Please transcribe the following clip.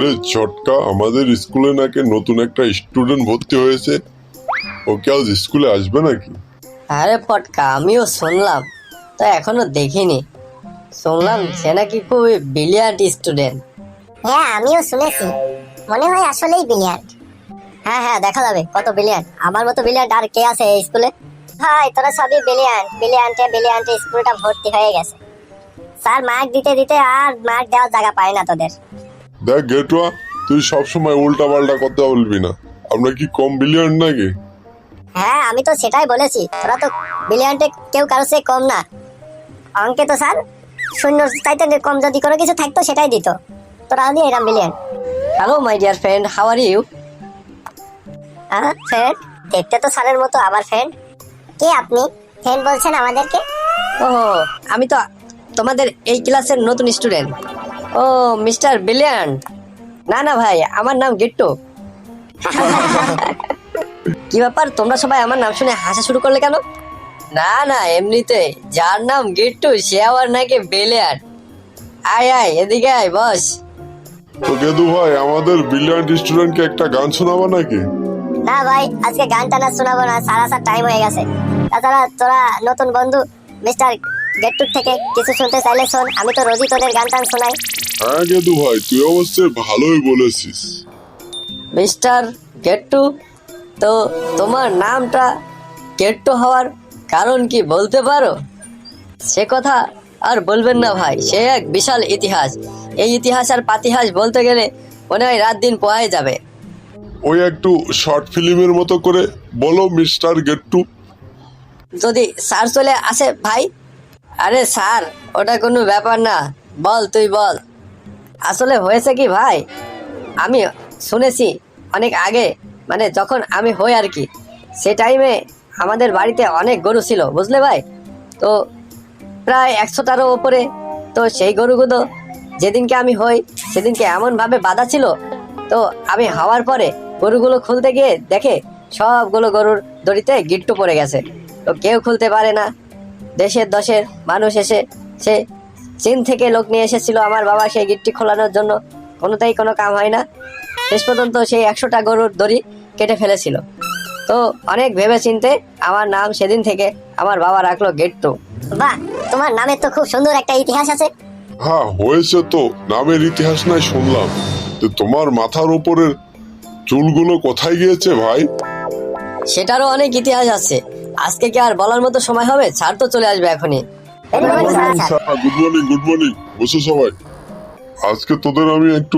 রে চটকা আমাদের স্কুলে নাকি নতুন একটা স্টুডেন্ট ভর্তি হয়েছে। ও কি আজ স্কুলে আসবে নাকি? আরে পটকা আমিও শুনলাম তো এখনও দেখিনি। শুনলাম সে নাকি খুবই ব্রিলিয়ান্ট স্টুডেন্ট হ্যাঁ আমিও শুনেছি। মনে হয় আসলেই বিলিয়ার্ড হ্যাঁ হ্যাঁ দেখা যাবে কত ব্রিলিয়ান্ট আমার মতো ব্রিলিয়ান্ট আর কে আছে এই স্কুলে? হয় তোরা সবই বিলিয়ান্ট বিলিয়ান্টে বিলিয়ান্টে স্কুলটা ভর্তি হয়ে গেছে। স্যার মার্ক দিতে দিতে আর মার্ক দেওয়ার জায়গা পায় না তোদের। দেখ গেটুয়া তুই সবসময় উল্টা পাল্টা কথা বলবি না। আমরা কি কম বিলিয়ন নাকি? হ্যাঁ আমি তো সেটাই বলেছি। তোরা তো বিলিয়ান্টে কেউ কারও সে কম না। অঙ্কে তো স্যার শূন্য চাইতে কম যদি কোনো কিছু থাকতো সেটাই দিত। তোরা দিয়ে এরম billion hello my dear friend how are you হ্যাঁ ফ্রেন্ড দেখতে তো স্যারের মতো আবার ফ্রেন্ড কে আপনি? ফ্রেন্ড বলছেন আমাদেরকে? ও আমি তো তোমাদের এই ক্লাসের নতুন স্টুডেন্ট ও মিস্টার ব্রিলিয়ান্ট না না ভাই আমার নাম গিট্টু। কি ব্যাপার তোমরা সবাই আমার নাম শুনে হাসা শুরু করলে কেন? না না এমনিতে। যার নাম গিট্টু সে আবার নাকি ব্রিলিয়ান্ট আয় আয় এদিকে আয় বস। তো গেদু ভাই আমাদের ব্রিলিয়ান্ট স্টুডেন্টকে একটা গান শোনাবো নাকি? না ভাই আজকে গান টানা শোনাবো না সারা সার টাইম হয়ে গেছে। তাছাড়া তোরা নতুন বন্ধু মিস্টার গেটটুক থেকে কিছু শুনতে চাইলে শোন আমি তো রোজই তোদের গান টান শোনাই। হ্যাঁ গেদু ভাই তুই অবশ্যই ভালোই বলেছিস। মিস্টার গেট্টু তো তোমার নামটা গেট্টু হওয়ার কারণ কি বলতে পারো? সে কথা আর বলবেন না ভাই সে এক বিশাল ইতিহাস। এই ইতিহাস আর পাতিহাস বলতে গেলে মনে হয় রাত দিন পোহাই যাবে। ওই একটু শর্ট ফিল্মের মতো করে বলো মিস্টার গেট্টু। যদি স্যার চলে আসে ভাই আরে স্যার, ওটা কোনো ব্যাপার না। বল, তুই বল। আসলে হয়েছে কি ভাই? আমি শুনেছি অনেক আগে মানে যখন আমি হই আর কি, সে টাইমে আমাদের বাড়িতে অনেক গরু ছিল, বুঝলে ভাই? তো প্রায় একশোটারও ওপরে, তো সেই গরুগুলো যেদিনকে আমি হই, সেদিনকে এমনভাবে বাঁধা ছিল, তো আমি হওয়ার পরে গরুগুলো খুলতে গিয়ে দেখে সবগুলো গরুর দড়িতে গিট্টু পড়ে গেছে। তো কেউ খুলতে পারে না দেশের দশের মানুষ এসে সে চীন থেকে লোক নিয়ে এসেছিল আমার বাবা সেই গিট্টি খোলানোর জন্য। কোনোটাই কোনো কাম হয় না। শেষ পর্যন্ত সেই একশোটা গরুর দড়ি কেটে ফেলেছিল। তো অনেক ভেবে চিনতে আমার নাম সেদিন থেকে আমার বাবা রাখল গিট্টু বাহ তোমার নামে তো খুব সুন্দর একটা ইতিহাস আছে। হ্যাঁ হয়েছে তো। নামের ইতিহাস নাই শুনলাম। তো তোমার মাথার উপরের চুলগুলো কোথায় গিয়েছে ভাই? সেটারও অনেক ইতিহাস আছে। আজকে কি আর বলার মতো সময় হবে? ছাড় তো চলে আসবে এখনই. গুড মর্নিং গুড মর্নিং বসে সবাই। আজকে তোদের আমি একটু